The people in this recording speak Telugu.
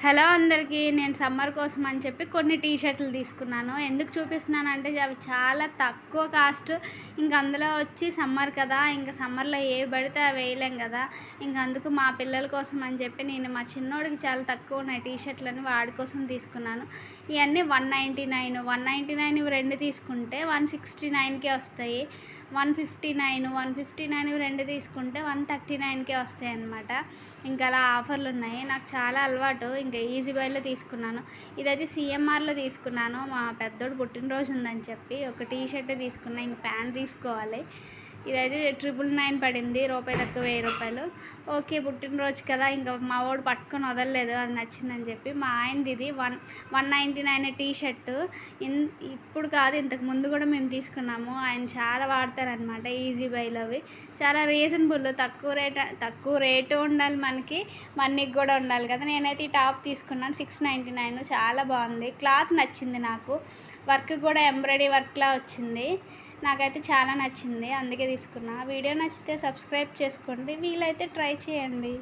హలో అందరికీ నేను సమ్మర్ కోసం అని చెప్పి కొన్ని టీ షర్ట్లు తీసుకున్నాను. ఎందుకు చూపిస్తున్నాను అంటే అవి చాలా తక్కువ కాస్ట్. ఇంక అందులో వచ్చి సమ్మర్ కదా ఇంకా సమ్మర్లో ఏ పడితే అవి వేయలేం కదా. ఇంక అందుకు మా పిల్లల కోసం అని చెప్పి నేను మా చిన్నోడికి చాలా తక్కువ ఉన్నాయి టీ షర్ట్లని వాడి కోసం తీసుకున్నాను. ఇవన్నీ one ninety nine. One ninety nine ఇవి రెండు తీసుకుంటే వన్ సిక్స్టీ నైన్కే వస్తాయి. One fifty nine one fifty nine రెండు తీసుకుంటే వన్ థర్టీ నైన్కే వస్తాయి అనమాట ఇంకా అలా ఆఫర్లు ఉన్నాయి నాకు చాలా అలవాటు. ఇంకా ఈజీ బైలో తీసుకున్నాను. ఇదైతే సిఎంఆర్లో తీసుకున్నాను. మా పెద్దోడు పుట్టినరోజు ఉందని చెప్పి ఒక టీ షర్ట్ తీసుకున్నా. ఇంక ప్యాంట్ తీసుకోవాలి. ఇదైతే ట్రిపుల్ నైన్ పడింది రూపాయి తక్కువ వెయ్యి రూపాయలు. ఓకే పుట్టినరోజు కదా ఇంకా మా వాడు పట్టుకొని వదలలేదు అది నచ్చిందని చెప్పి. మా ఆయనది ఇది one one ninety nine T shirt in ఇప్పుడు కాదు ఇంతకు ముందు కూడా మేము తీసుకున్నాము. ఆయన చాలా వాడతారనమాట ఈజీ బైలో అవి చాలా రీజనబుల్ తక్కువ రేట్ తక్కువ రేటు ఉండాలి మనకి మనీకి కూడా ఉండాలి కదా. నేనైతే ఈ టాప్ తీసుకున్నాను సిక్స్ నైంటీ నైన్ చాలా బాగుంది. క్లాత్ నచ్చింది నాకు. వర్క్ కూడా ఎంబ్రాయిడరీ వర్క్లా వచ్చింది. నాకైతే చాలా నచ్చింది అందుకే తీసుకున్నా. వీడియో నచ్చితే సబ్స్క్రైబ్ చేసుకోండి. వీలైతే ట్రై చేయండి.